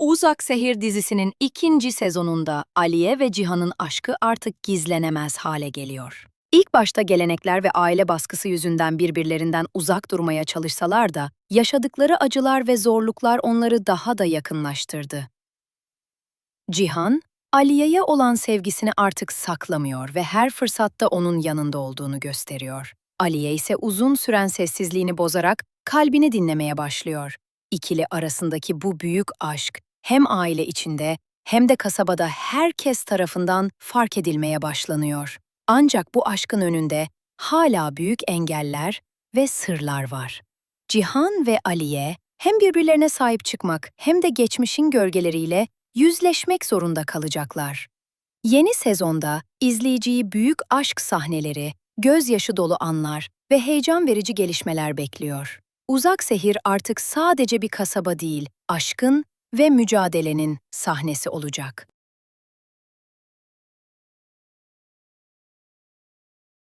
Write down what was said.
Uzak Sehir dizisinin ikinci sezonunda Aliye ve Cihan'ın aşkı artık gizlenemez hale geliyor. İlk başta gelenekler ve aile baskısı yüzünden birbirlerinden uzak durmaya çalışsalar da yaşadıkları acılar ve zorluklar onları daha da yakınlaştırdı. Cihan, Aliye'ye olan sevgisini artık saklamıyor ve her fırsatta onun yanında olduğunu gösteriyor. Aliye ise uzun süren sessizliğini bozarak kalbini dinlemeye başlıyor. İkili arasındaki bu büyük aşk hem aile içinde hem de kasabada herkes tarafından fark edilmeye başlanıyor. Ancak bu aşkın önünde hala büyük engeller ve sırlar var. Cihan ve Aliye hem birbirlerine sahip çıkmak hem de geçmişin gölgeleriyle yüzleşmek zorunda kalacaklar. Yeni sezonda izleyiciyi büyük aşk sahneleri, gözyaşı dolu anlar ve heyecan verici gelişmeler bekliyor. Uzak Sehir artık sadece bir kasaba değil, aşkın ve mücadelenin sahnesi olacak.